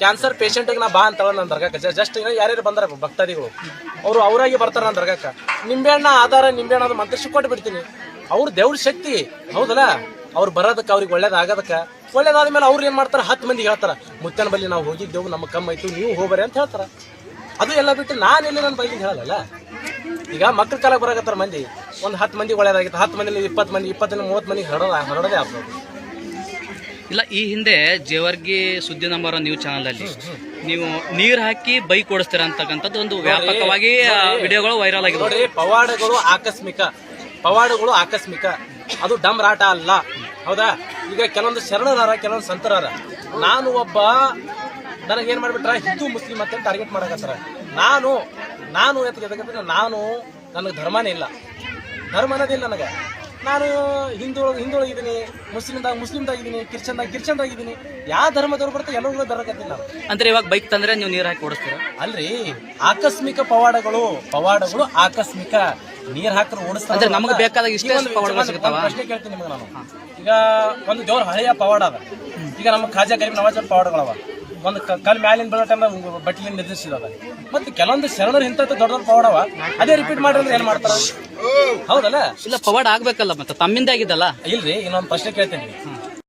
Cancer ಪೇಷಂಟ್ಗೆ ನಾ ಬಾ ಅಂತ ನನ್ನ ದರ್ಗಾಕ ಜಸ್ಟ್ ಯಾರ್ಯಾರು ಬಂದಾರ ಭಕ್ತಾದಿಗಳು. ಅವರು ಅವರಾಗಿ ಬರ್ತಾರ ನನ್ನ ದರ್ಗಾಕ ನಿಂಬೆಹಣ್ಣ ಆಧಾರ, ನಿಂಬೆಹಣ್ಣ ಅದು ಮಂತ್ರಿಸಿ ಕೊಟ್ಟು ಬಿಡ್ತೀನಿ. ಅವ್ರ ದೇವ್ರ ಶಕ್ತಿ. ಹೌದಲ್ಲ? ಅವ್ರು ಬರೋದಕ್ಕೆ ಅವ್ರಿಗೆ ಒಳ್ಳೇದಾಗೋದಕ್ಕೆ ಒಳ್ಳೇದಾದ್ಮೇಲೆ ಅವ್ರು ಏನು ಮಾಡ್ತಾರೆ? ಹತ್ತು ಮಂದಿ ಹೇಳ್ತಾರೆ ಮುತ್ತನ ಬಲ್ಲಿ ನಾವು ಹೋಗಿದ್ದೆವು, ನಮ್ಮ ಕಮ್ಮ ಆಯ್ತು, ನೀವು ಹೋಗ್ಬರಿ ಅಂತ ಹೇಳ್ತಾರೆ. ಅದು ಎಲ್ಲ ಬಿಟ್ಟು ನಾನು ಎಲ್ಲಿ ನನ್ನ ಬೈದಿನ ಹೇಳಲ್ಲ ಈಗ ಮಕ್ಳ ಕಾಲಕ್ಕೆ ಬರಾಕತ್ತಾರ ಮಂದಿ. ಒಂದು ಹತ್ತು ಮಂದಿ ಒಳ್ಳೇದಾಗಿತ್ತು. ಹತ್ತು ಮಂದಿ ಇಪ್ಪತ್ತು ಮಂದಿ ಇಪ್ಪತ್ತರಿಂದ ಮೂವತ್ತು ಮಂದಿ ಹರಡೋದ ಹರಡೋದೇ ಆಗ್ಬೋದು. ಇಲ್ಲ ಈ ಹಿಂದೆ ಜೇವರ್ಗಿ ಸುದ್ದಿ ನಂಬರ್ ನ್ಯೂಸ್ ಚಾನಲ್ ಅಲ್ಲಿ ನೀವು ನೀರ್ ಹಾಕಿ ಬೈಕ್ ಓಡಿಸ್ತೀರ ಅಂತಕ್ಕಂಥದ್ದು ಒಂದು ವ್ಯಾಪಕವಾಗಿ ವಿಡಿಯೋಗಳು ವೈರಲ್ ಆಗಿದೆ ನೋಡಿ ಪವಾಡಗಳು ಆಕಸ್ಮಿಕ ಪವಾಡಗಳು ಆಕಸ್ಮಿಕ. ಅದು ಡಮ್ ರಾಟ ಅಲ್ಲ. ಹೌದಾ? ಈಗ ಕೆಲವೊಂದು ಶರಣರಾರ ಕೆಲವೊಂದು ಸಂತರಾರ. ನಾನು ಒಬ್ಬ ನನಗೆ ಏನ್ ಮಾಡ್ಬಿಟ್ರ? ಹಿಂದೂ ಮುಸ್ಲಿಂ ಅಂತ ಟಾರ್ಗೆಟ್ ಮಾಡಕತ್ತಾರ. ನಾನು ನಾನು ಎತ್ತ ನಾನು ನನಗೆ ಧರ್ಮನೇ ಇಲ್ಲ. ಧರ್ಮ ಅನ್ನೋದಿಲ್ಲ ನನಗೆ. ನಾನು ಹಿಂದೂ ಹಿಂದೊಳಗಿದ್ದೀನಿ ಮುಸ್ಲಿಮ್ದಾಗ ಮುಸ್ಲಿಮ್ದಾಗಿದ್ದೀನಿ. ಕ್ರಿಶ್ಚನ್ದಾಗ ಕ್ರಿಶ್ಚನ್ದಾಗಿದ್ದೀನಿ ಯಾವ ಧರ್ಮದವ್ರು ಬರ್ತಾರೆ ಎಲ್ಲರೂ ಬರಕತ್ತಿಲ್ಲ ಅಂದ್ರೆ ಇವಾಗ ಬೈಕ್ ತಂದ್ರೆ ನೀವು ನೀರು ಹಾಕಿ ಓಡಿಸ್ತೀರ? ಅಲ್ರಿ ಆಕಸ್ಮಿಕ ಪವಾಡಗಳು ಪವಾಡಗಳು ಆಕಸ್ಮಿಕ. ನೀರ್ ಹಾಕಿ ಓಡಿಸ್ತಾರೆ ಅಂದ್ರೆ ನಮಗೆ ಬೇಕಾದಾಗ ಇಷ್ಟೇ ಪವಾಡಗಳು ಸಿಗ್ತಾವ? ಪ್ರಶ್ನೆ ಕೇಳ್ತೀನಿ ನಿಮಗೆ ನಾನು. ಈಗ ಒಂದು ದೇವ್ರ ಹಳೆಯ ಪವಾಡ ಅದ. ಈಗ ನಮ್ಮ ಖಾಜಾ ಗರೀಬ್ ನವಾಜ್ ಪವಾಡಗಳವ ಒಂದು ಕಲ್ ಮ್ಯಾಲಿನ ಬೀಳೋ ಟೈಮ್ ಬಟ್ಲಿನ ಮತ್ತೆ ಕೆಲವೊಂದು ಶರಣರು ಇಂಥ ದೊಡ್ಡ ದೊಡ್ಡ ಪವಾಡವ ಅದೇ ರಿಪೀಟ್ ಮಾಡಿದ್ರೆ ಏನ್ ಮಾಡ್ತಾರ ಹೌದಲ್ಲ? ಇಲ್ಲ ಪವಾಡ ಆಗ್ಬೇಕಲ್ಲ ಮತ್ತೆ ತಮ್ಮಿಂದ ಆಗಿದ್ದಲ್ಲ? ಇಲ್ರಿ ಇನ್ನೊಂದು ಪ್ರಶ್ನೆ ಕೇಳ್ತೀನಿ.